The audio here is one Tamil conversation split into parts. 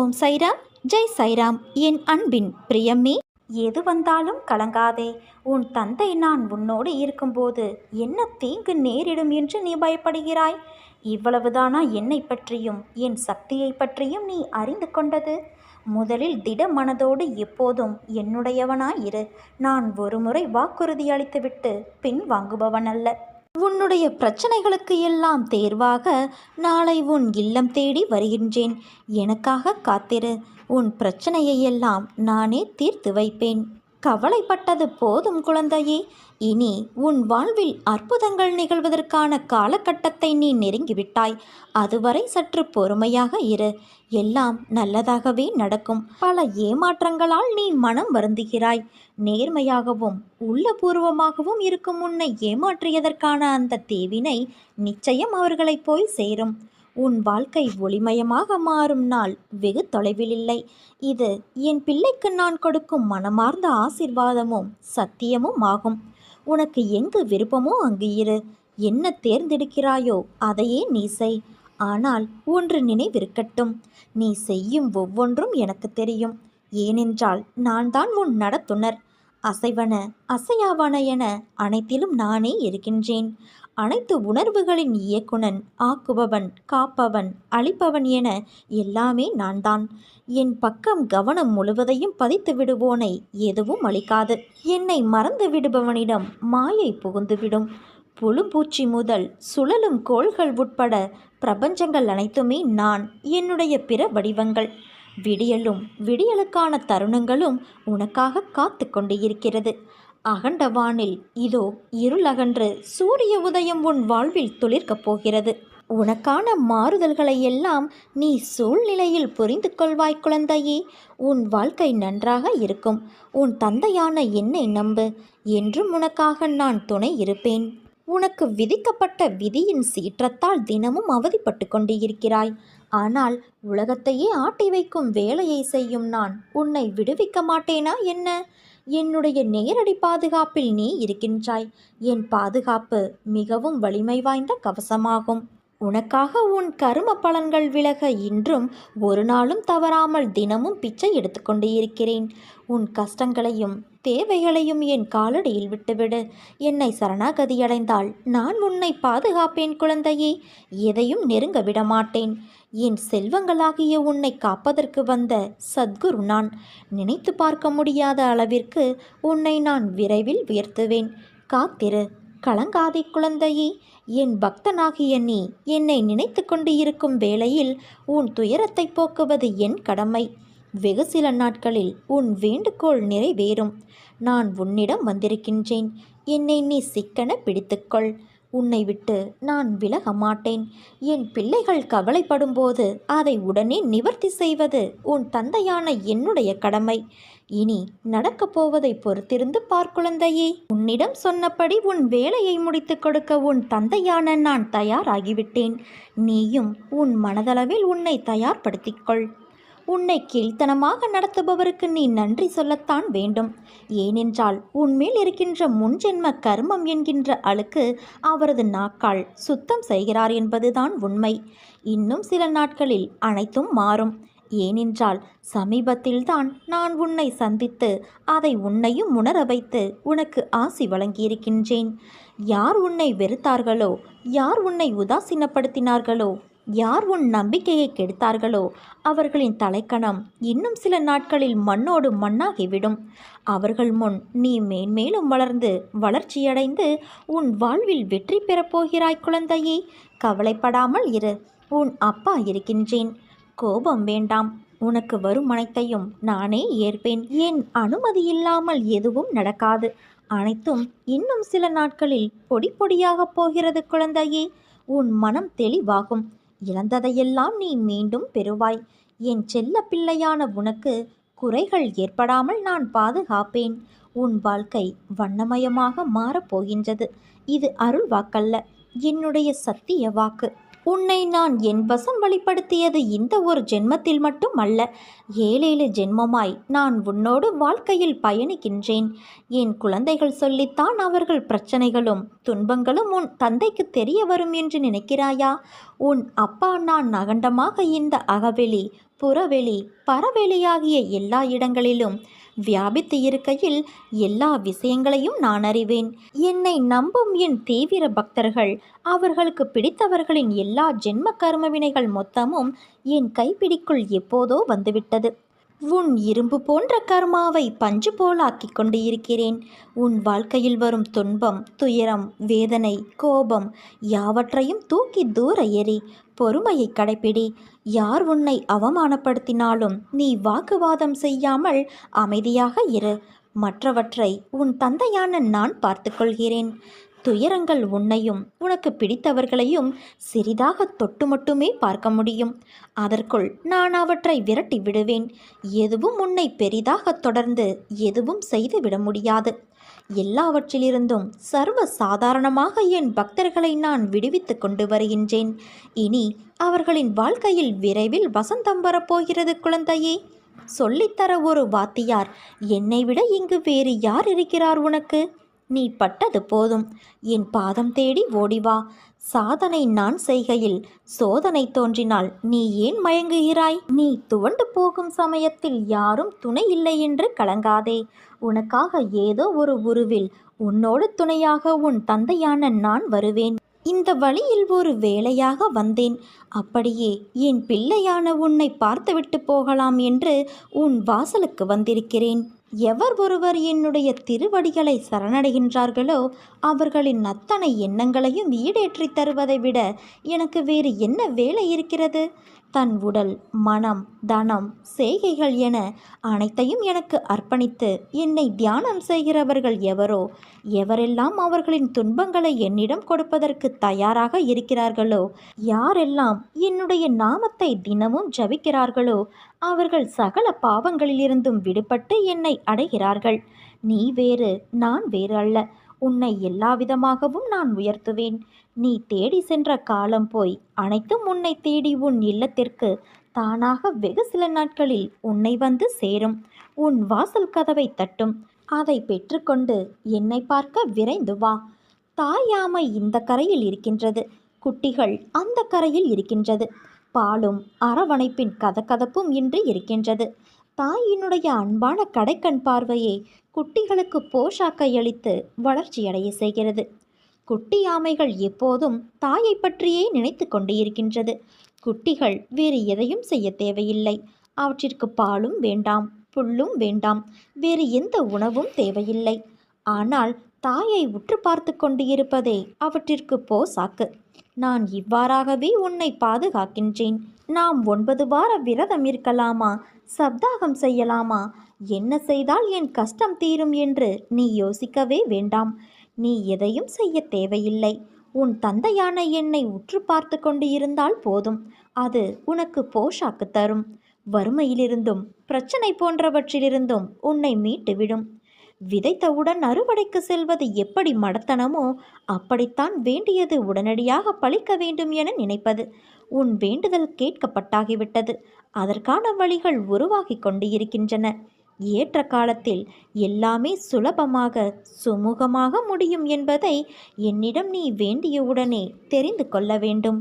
ஓம் சைராம் ஜெய் சைராம். என் அன்பின் பிரியமே எது வந்தாலும் கலங்காதே. உன் தந்தை நான் உன்னோடு இருக்கும்போது என்ன தீங்கு நேரிடும் என்று நீ பயப்படுகிறாய்? இவ்வளவுதானா என்னை பற்றியும் என் சக்தியை பற்றியும் நீ அறிந்து கொண்டது? முதலில் திட மனதோடு எப்போதும் என்னுடையவனாயிரு. நான் ஒருமுறை வாக்குறுதி அளித்துவிட்டு பின் வாங்குபவனல்ல உன்னுடைய பிரச்சனைகளுக்கு எல்லாம் தேர்வாக நாளை உன் இல்லம் தேடி வருகின்றேன். எனக்காக காத்திரு. உன் பிரச்சனையை எல்லாம் நானே தீர்த்து வைப்பேன். கவலைப்பட்டது போதும் குழந்தையே. இனி உன் வாழ்வில் அற்புதங்கள் நிகழ்வதற்கான காலகட்டத்தை நீ நெருங்கிவிட்டாய். அதுவரை சற்று பொறுமையாக இரு. எல்லாம் நல்லதாகவே நடக்கும். பல ஏமாற்றங்களால் நீ மனம் வருந்துகிறாய். நேர்மையாகவும் உள்ளபூர்வமாகவும் இருக்கும் உன்னை ஏமாற்றியதற்கான அந்த தேவினை நிச்சயம் அவர்களை போய் சேரும். உன் வாழ்க்கை ஒளிமயமாக மாறும் நாள் வெகு தொலைவில் இல்லை இது என் பிள்ளைக்கு நான் கொடுக்கும் மனமார்ந்த ஆசிர்வாதமும் சத்தியமும் ஆகும். உனக்கு எங்கு விருப்பமோ அங்கு இரு. என்ன தேர்ந்தெடுக்கிறாயோ அதையே நீ செய். ஆனால் ஒன்று நினைவிருக்கட்டும். நீ செய்யும் ஒவ்வொன்றும் எனக்கு தெரியும். ஏனென்றால் நான் தான் உன் நடத்துனர். அசைவன அசையாவன என அனைத்திலும் நானே இருக்கின்றேன். அனைத்து உணர்வுகளின் இயக்குனன் ஆக்குபவன் காப்பவன் அழிப்பவன் என எல்லாமே நான் தான் என் பக்கம் கவனம் முழுவதையும் பதித்து விடுவோனை எதுவும் அளிக்காது என்னை மறந்து விடுபவனிடம் மாயை புகுந்துவிடும். புழும்பூச்சி முதல் சுழலும் கோள்கள் உட்பட பிரபஞ்சங்கள் அனைத்துமே நான் என்னுடைய பிற வடிவங்கள். விடியலும் விடியலுக்கான தருணங்களும் உனக்காக காத்து கொண்டு இருக்கிறது அகண்ட வானில் இதோ இருளகன்று சூரிய உதயம் உன் வாழ்வில் துளிர்க்கப் போகிறது. உனக்கான மாறுதல்களை எல்லாம் நீ சூழ்நிலையில் புரிந்து கொள்வாய் குழந்தையே. உன் வாழ்க்கை நன்றாக இருக்கும். உன் தந்தையான என்னை நம்பு. என்றும் உனக்காக நான் துணை இருப்பேன். உனக்கு விதிக்கப்பட்ட விதியின் சீற்றத்தால் தினமும் அவதிப்பட்டு கொண்டு இருக்கிறாய் ஆனால் உலகத்தையே ஆட்டி வைக்கும் வேலையை செய்யும் நான் உன்னை விடுவிக்க மாட்டேனா என்ன? என்னுடைய நேரடி பாதுகாப்பில் நீ இருக்கின்றாய். என் பாதுகாப்பு மிகவும் வலிமை வாய்ந்த கவசமாகும். உனக்காக உன் கரும பலன்கள் விலக இன்றும் ஒரு நாளும் தவறாமல் தினமும் பிச்சை எடுத்துக்கொண்டு இருக்கிறேன். உன் கஷ்டங்களையும் தேவைகளையும் என் காலடியில் விட்டுவிடு. என்னை சரணாகதியடைந்தால் நான் உன்னை பாதுகாப்பேன் குழந்தையே. எதையும் நெருங்க விடமாட்டேன். என் செல்வங்களாகிய உன்னை காப்பதற்கு வந்த சத்குரு நான். நினைத்து பார்க்க முடியாத அளவிற்கு உன்னை நான் விரைவில் உயர்த்துவேன். காத்திரு கலங்காதே குழந்தையே. என் பக்தனாகிய நீ என்னை நினைத்து கொண்டு இருக்கும் வேளையில் உன் துயரத்தை போக்குவது என் கடமை. வெகு சில நாட்களில் உன் வேண்டுகோள் நிறைவேறும். நான் உன்னிடம் வந்திருக்கின்றேன். என்னை நீ சிக்கன பிடித்துக்கொள். உன்னை விட்டு நான் விலக மாட்டேன். என் பிள்ளைகள் கவலைப்படும்போது அதை உடனே நிவர்த்தி செய்வது உன் தந்தையான என்னுடைய கடமை. இனி நடக்கப் போவதை பொறுத்திருந்து பார்க்குழந்தையே உன்னிடம் சொன்னபடி உன் வேலையை முடித்துக் கொடுக்க உன் தந்தையான நான் தயாராகிவிட்டேன். நீயும் உன் மனதளவில் உன்னை தயார்படுத்திக்கொள் உன்னை கீழ்த்தனமாக நடத்துபவருக்கு நீ நன்றி சொல்லத்தான் வேண்டும். ஏனென்றால் உன்மேல் இருக்கின்ற முன்ஜென்ம கர்மம் என்கின்ற அழுக்கு அவரது நாக்கால் சுத்தம் செய்கிறார் என்பதுதான் உண்மை. இன்னும் சில நாட்களில் அனைத்தும் மாறும். ஏனென்றால் சமீபத்தில்தான் நான் உன்னை சந்தித்து அதை உன்னையும் உணர வைத்து உனக்கு ஆசி வழங்கியிருக்கின்றேன். யார் உன்னை வெறுத்தார்களோ யார் உன்னை உதாசீனப்படுத்தினார்களோ யார் உன் நம்பிக்கையை கெடுத்தார்களோ அவர்களின் தலைக்கணம் இன்னும் சில நாட்களில் மண்ணோடு மண்ணாகிவிடும். அவர்கள் முன் நீ மேன்மேலும் வளர்ந்து வளர்ச்சியடைந்து உன் வாழ்வில் வெற்றி பெறப்போகிறாய் குழந்தையே. கவலைப்படாமல் இரு. உன் அப்பா இருக்கின்றேன். கோபம் வேண்டாம். உனக்கு வரும் அனைத்தையும் நானே ஏற்பேன். என் அனுமதி இல்லாமல் எதுவும் நடக்காது. அனைத்தும் இன்னும் சில நாட்களில் பொடி பொடியாகப் போகிறது குழந்தையே. உன் மனம் தெளிவாகும். இழந்ததையெல்லாம் நீ மீண்டும் பெறுவாய். என் செல்ல பிள்ளையான உனக்கு குறைகள் ஏற்படாமல் நான் பாதுகாப்பேன். உன் வாழ்க்கை வண்ணமயமாக மாறப்போகின்றது. இது அருள் வாக்கல்ல. என்னுடைய சத்திய வாக்கு. உன்னை நான் என் வசம் வழிப்படுத்தியது இந்த ஒரு ஜென்மத்தில் மட்டும் அல்ல ஏழேழு ஜென்மமாய் நான் உன்னோடு வாழ்க்கையில் பயணிக்கின்றேன். என் குழந்தைகள் சொல்லித்தான் அவர்கள் பிரச்சனைகளும் துன்பங்களும் உன் தந்தைக்கு தெரிய வரும் என்று நினைக்கிறாயா? உன் அப்பா நான் அகண்டமாக இந்த அகவெளி புறவெளி பரவெளியாகிய எல்லா இடங்களிலும் வியாபித்து இருக்கையில் எல்லா விஷயங்களையும் நான் அறிவேன். என்னை நம்பும் என் தீவிர பக்தர்கள் அவர்களுக்கு பிடித்தவர்களின் எல்லா ஜென்ம கர்ம வினைகள் மொத்தமும் என் கைப்பிடிக்குள் எப்போதோ வந்துவிட்டது. உன் இரும்பு போன்ற கர்மாவை பஞ்சு போலாக்கிக் கொண்டு இருக்கிறேன். உன் வாழ்க்கையில் வரும் துன்பம் துயரம் வேதனை கோபம் யாவற்றையும் தூக்கி தூர எறி பொறுமையை கடைப்பிடி. யார் உன்னை அவமானப்படுத்தினாலும் நீ வாக்குவாதம் செய்யாமல் அமைதியாக இரு. மற்றவற்றை உன் தந்தையான நான் பார்த்துக்கொள்கிறேன் துயரங்கள் உன்னையும் உனக்கு பிடித்தவர்களையும் சிறிதாக தொட்டு மட்டுமே பார்க்க முடியும். அதற்குள் நான் அவற்றை விரட்டி விடுவேன். எதுவும் உன்னை பெரிதாக தொடர்ந்து எதுவும் செய்து விட முடியாது. எல்லாவற்றிலிருந்தும் சர்வ சாதாரணமாக என் பக்தர்களை நான் விடுவித்து கொண்டு வருகின்றேன். இனி அவர்களின் வாழ்க்கையில் விரைவில் வசந்தம் வரப்போகிறது குழந்தையே. சொல்லித்தர ஒரு வாத்தியார் என்னை விட இங்கு வேறு யார் இருக்கிறார் உனக்கு? நீ பட்டது போதும். என் பாதம் தேடி ஓடிவா சாதனை நான் செய்கையில் சோதனை தோன்றினால் நீ ஏன் மயங்குகிறாய்? நீ துவண்டு போகும் சமயத்தில் யாரும் துணை இல்லை என்று கலங்காதே. உனக்காக ஏதோ ஒரு உருவில் உன்னோடு துணையாக உன் தந்தையான நான் வருவேன். இந்த வழியில் ஒரு வேலையாக வந்தேன். அப்படியே என் பிள்ளையான உன்னை பார்த்துவிட்டு போகலாம் என்று உன் வாசலுக்கு வந்திருக்கிறேன். எவர் ஒருவர் என்னுடைய திருவடிகளை சரணடைகின்றார்களோ அவர்களின் அத்தனை எண்ணங்களையும் ஈடேற்றித் தருவதை விட எனக்கு வேறு என்ன வேலை இருக்கிறது? தன் உடல் மனம் தனம் செய்கைகள் என அனைத்தையும் எனக்கு அர்ப்பணித்து என்னை தியானம் செய்கிறவர்கள் எவரோ எவரெல்லாம் அவர்களின் துன்பங்களை என்னிடம் கொடுப்பதற்கு தயாராக இருக்கிறார்களோ யாரெல்லாம் என்னுடைய நாமத்தை தினமும் ஜபிக்கிறார்களோ அவர்கள் சகல பாவங்களிலிருந்தும் விடுபட்டு என்னை அடைகிறார்கள். நீ வேறு நான் வேறு அல்ல உன்னை எல்லா விதமாகவும் நான் உயர்த்துவேன். நீ தேடி சென்ற காலம் போய் அனைத்தும் உன்னை தேடி உன் இல்லத்திற்கு தானாக வெகு சில நாட்களில் உன்னை வந்து சேரும். உன் வாசல் கதவை தட்டும். அதை பெற்றுக்கொண்டு என்னை பார்க்க விரைந்து வா. தாயாமை இந்த கரையில் இருக்கின்றது. குட்டிகள் அந்த கரையில் இருக்கின்றது. பாலும் அரவணைப்பின் கதகதப்பும் இன்று இருக்கின்றது. தாயினுடைய அன்பான கடைக்கண் பார்வையே குட்டிகளுக்கு போஷாக்கை அளித்து வளர்ச்சியடைய செய்கிறது. குட்டி ஆமைகள் எப்போதும் தாயை பற்றியே நினைத்து கொண்டு இருக்கின்றது குட்டிகள் வேறு எதையும் செய்ய தேவையில்லை. அவற்றிற்கு பாலும் வேண்டாம் புல்லும் வேண்டாம். வேறு எந்த உணவும் தேவையில்லை. ஆனால் தாயை உற்று பார்த்து கொண்டு இருப்பதே அவற்றிற்கு போசாக்கு நான் இவ்வாறாகவே உன்னை பாதுகாக்கின்றேன். நாம் ஒன்பது வார விரதம் இருக்கலாமா? சப்தாகம் செய்யலாமா? என்ன செய்தால் என் கஷ்டம் தீரும் என்று நீ யோசிக்கவே வேண்டாம். நீ எதையும் செய்ய தேவையில்லை. உன் தந்தையான என்னை உற்று பார்த்து கொண்டு இருந்தால் போதும். அது உனக்கு போஷாக்கு தரும். வறுமையிலிருந்தும் பிரச்சனை போன்றவற்றிலிருந்தும் உன்னை மீட்டுவிடும். விதைத்தவுடன் அறுவடைக்கு செல்வது எப்படி மடத்தனமோ அப்படித்தான் வேண்டியது உடனடியாக பழிக்க வேண்டும் என நினைப்பது. உன் வேண்டுதல் கேட்கப்பட்டாகிவிட்டது. அதற்கான வழிகள் உருவாகி கொண்டு இருக்கின்றன ஏற்ற காலத்தில் எல்லாமே சுலபமாக சுமூகமாக முடியும் என்பதை என்னிடம் நீ வேண்டியவுடனே தெரிந்து கொள்ள வேண்டும்.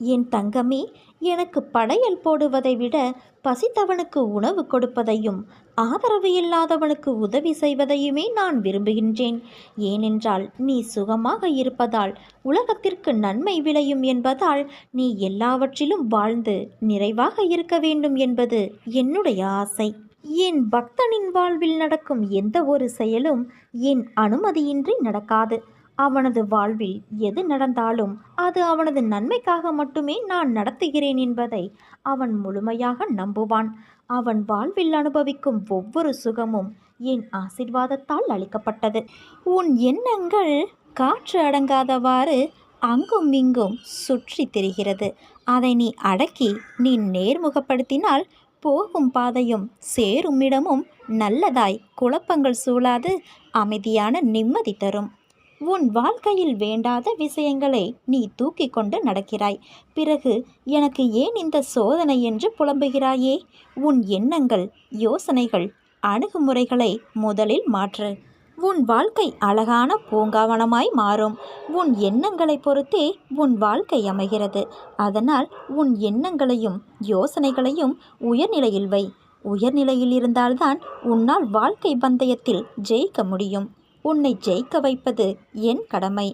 என் தங்கமே எனக்கு படையல் போடுவதை விட பசித்தவனுக்கு உணவு கொடுப்பதையும் ஆதரவு இல்லாதவனுக்கு உதவி செய்வதையுமே நான் விரும்புகின்றேன். ஏனென்றால் நீ சுகமாக இருப்பதால் உலகத்திற்கு நன்மை விளையும் என்பதால் நீ எல்லாவற்றிலும் வாழ்ந்து நிறைவாக இருக்க வேண்டும் என்பது என்னுடைய ஆசை. என் பக்தனின் வாழ்வில் நடக்கும் எந்த ஒரு செயலும் என் அனுமதியின்றி நடக்காது. அவனது வாழ்வில் எது நடந்தாலும் அது அவனது நன்மைக்காக மட்டுமே நான் நடத்துகிறேன் என்பதை அவன் முழுமையாக நம்புவான். அவன் வாழ்வில் அனுபவிக்கும் ஒவ்வொரு சுகமும் என் ஆசிர்வாதத்தால் அளிக்கப்பட்டது. உன் எண்ணங்கள் காற்று அடங்காதவாறு அங்கும் இங்கும் சுற்றி திரிகிறது. அதை நீ அடக்கி நீ நேர்முகப்படுத்தினால் போகும் பாதையும் சேரும் இடமும் நல்லதாய் குழப்பங்கள் சூழாது அமைதியான நிம்மதி தரும். உன் வாழ்க்கையில் வேண்டாத விஷயங்களை நீ தூக்கி கொண்டு நடக்கிறாய். பிறகு எனக்கு ஏன் இந்த சோதனை என்று புலம்புகிறாயே? உன் எண்ணங்கள் யோசனைகள் அணுகுமுறைகளை முதலில் மாற்று. உன் வாழ்க்கை அழகான பூங்காவனமாய் மாறும். உன் எண்ணங்களை பொறுத்தே உன் வாழ்க்கை அமைகிறது. அதனால் உன் எண்ணங்களையும் யோசனைகளையும் உயர்நிலையில் வை. உயர்நிலையில் இருந்தால்தான் உன்னால் வாழ்க்கை பந்தயத்தில் ஜெயிக்க முடியும். உன்னை ஜெயிக்க வைப்பது என் கடமை.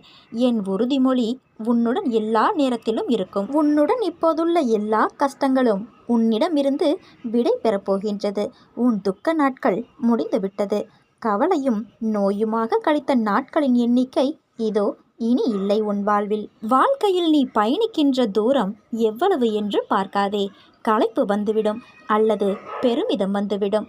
என் உறுதிமொழி உன்னுடன் எல்லா நேரத்திலும் இருக்கும். உன்னுடன் இப்போதுள்ள எல்லா கஷ்டங்களும் உன்னிடமிருந்து விடை பெறப்போகின்றது உன் துக்க நாட்கள் முடிந்துவிட்டது. கவலையும் நோயுமாக கழித்த நாட்களின் எண்ணிக்கை இதோ இனி இல்லை உன் வாழ்வில். வாழ்க்கையில் நீ பயணிக்கின்ற தூரம் எவ்வளவு என்று பார்க்காதே. களைப்பு வந்துவிடும் அல்லது பெருமிதம் வந்துவிடும்.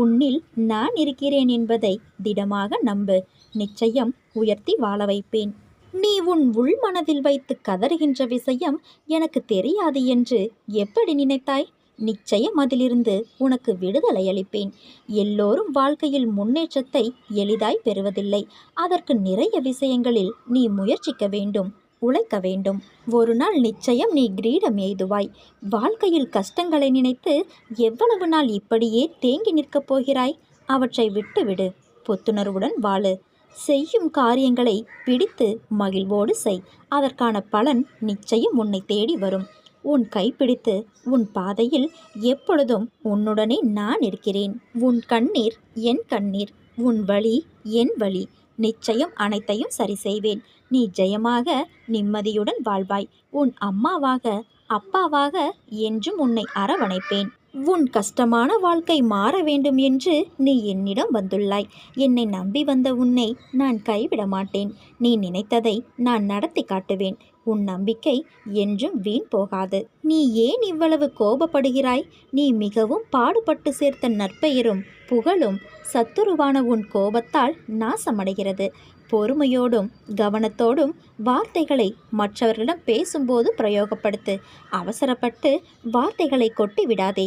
உன்னில் நான் இருக்கிறேன் என்பதை திடமாக நம்பு. நிச்சயம் உயர்த்தி வாழ வைப்பேன். நீ உன் உள் மனதில் வைத்து கதறுகின்ற விஷயம் எனக்கு தெரியாது என்று எப்படி நினைத்தாய்? நிச்சயம் அதிலிருந்து உனக்கு விடுதலை அளிப்பேன். எல்லோரும் வாழ்க்கையில் முன்னேற்றத்தை எளிதாய் பெறுவதில்லை. அதற்கு நிறைய விஷயங்களில் நீ முயற்சிக்க வேண்டும். உழைக்க வேண்டும். ஒரு நாள் நிச்சயம் நீ கிரீடம் எய்துவாய். வாழ்க்கையில் கஷ்டங்களை நினைத்து எவ்வளவு நாள் இப்படியே தேங்கி நிற்கப் போகிறாய்? அவற்றை விட்டுவிடு. புத்துணர்வுடன் வாழு. செய்யும் காரியங்களை பிடித்து மகிழ்வோடு செய். அதற்கான பலன் நிச்சயம் உன்னை தேடி வரும். உன் கைப்பிடித்து உன் பாதையில் எப்பொழுதும் உன்னுடனே நான் இருக்கிறேன். உன் கண்ணீர் என் கண்ணீர். உன் வழி என் வழி. நிச்சயம் அனைத்தையும் சரி செய்வேன். நீ ஜெயமாக நிம்மதியுடன் வாழ்வாய். உன் அம்மாவாக அப்பாவாக என்றும் உன்னை அரவணைப்பேன். உன் கஷ்டமான வாழ்க்கை மாற வேண்டும் என்று நீ என்னிடம் வந்துள்ளாய். என்னை நம்பி வந்த உன்னை நான் கைவிட மாட்டேன் நீ நினைத்ததை நான் நடத்தி காட்டுவேன். உன் நம்பிக்கை என்றும் வீண் போகாது. நீ ஏன் இவ்வளவு கோபப்படுகிறாய்? நீ மிகவும் பாடுபட்டு சேர்த்த நற்பெயரும் புகழும் சத்துருவான உன் கோபத்தால் நாசமடைகிறது. பொறுமையோடும் கவனத்தோடும் வார்த்தைகளை மற்றவர்களிடம் பேசும்போது பிரயோகப்படுத்து. அவசரப்பட்டு வார்த்தைகளை கொட்டி விடாதே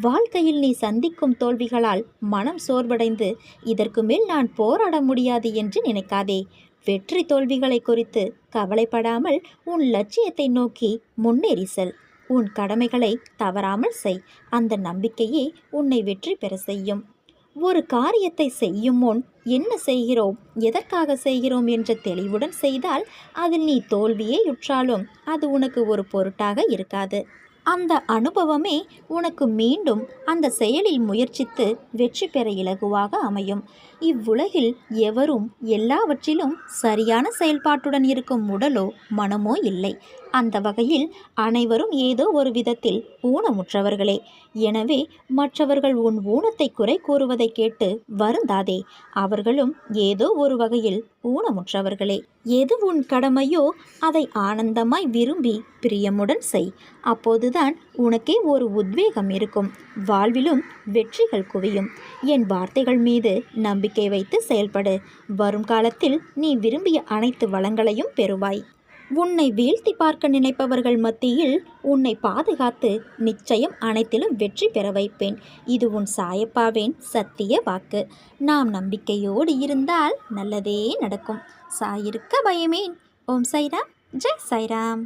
வாழ்க்கையில் நீ சந்திக்கும் தோல்விகளால் மனம் சோர்வடைந்து இதற்கு மேல் நான் போராட முடியாது என்று நினைக்காதே. வெற்றி தோல்விகளை குறித்து கவலைப்படாமல் உன் லட்சியத்தை நோக்கி முன்னேறி செல் உன் கடமைகளை தவறாமல் செய். அந்த நம்பிக்கையே உன்னை வெற்றி பெற செய்யும். ஒரு காரியத்தை செய்யும் முன் என்ன செய்கிறோம்? எதற்காக செய்கிறோம் என்ற தெளிவுடன் செய்தால் அதில் நீ தோல்வியே உற்றாலும் அது உனக்கு ஒரு பொருட்டாக இருக்காது. அந்த அனுபவமே உனக்கு மீண்டும் அந்த செயலில் முயற்சித்து வெற்றி பெற இலகுவாக அமையும். இவ்வுலகில் எவரும் எல்லாவற்றிலும் சரியான செயல்பாட்டுடன் இருக்கும் உடலோ மனமோ இல்லை. அந்த வகையில் அனைவரும் ஏதோ ஒரு விதத்தில் ஊனமுற்றவர்களே. எனவே மற்றவர்கள் உன் ஊனத்தை குறை கூறுவதை கேட்டு வருந்தாதே. அவர்களும் ஏதோ ஒரு வகையில் ஊனமுற்றவர்களே. எது உன் கடமையோ அதை ஆனந்தமாய் விரும்பி பிரியமுடன் செய். அப்போதுதான் உனக்கே ஒரு உத்வேகம் இருக்கும். வாழ்விலும் வெற்றிகள் குவியும். என் வார்த்தைகள் மீது நம்பிக்கை வைத்து செயல்படு. வரும் காலத்தில் நீ விரும்பிய அனைத்து வளங்களையும் பெறுவாய். உன்னை வீழ்த்தி பார்க்க நினைப்பவர்கள் மத்தியில் உன்னை பாதுகாத்து நிச்சயம் அனைத்திலும் வெற்றி பெற வைப்பேன். இது உன் சாயப்பாவேன் சத்திய வாக்கு. நாம் நம்பிக்கையோடு இருந்தால் நல்லதே நடக்கும். சாயிருக்க பயமேன். ஓம் சைராம் ஜெய் சைராம்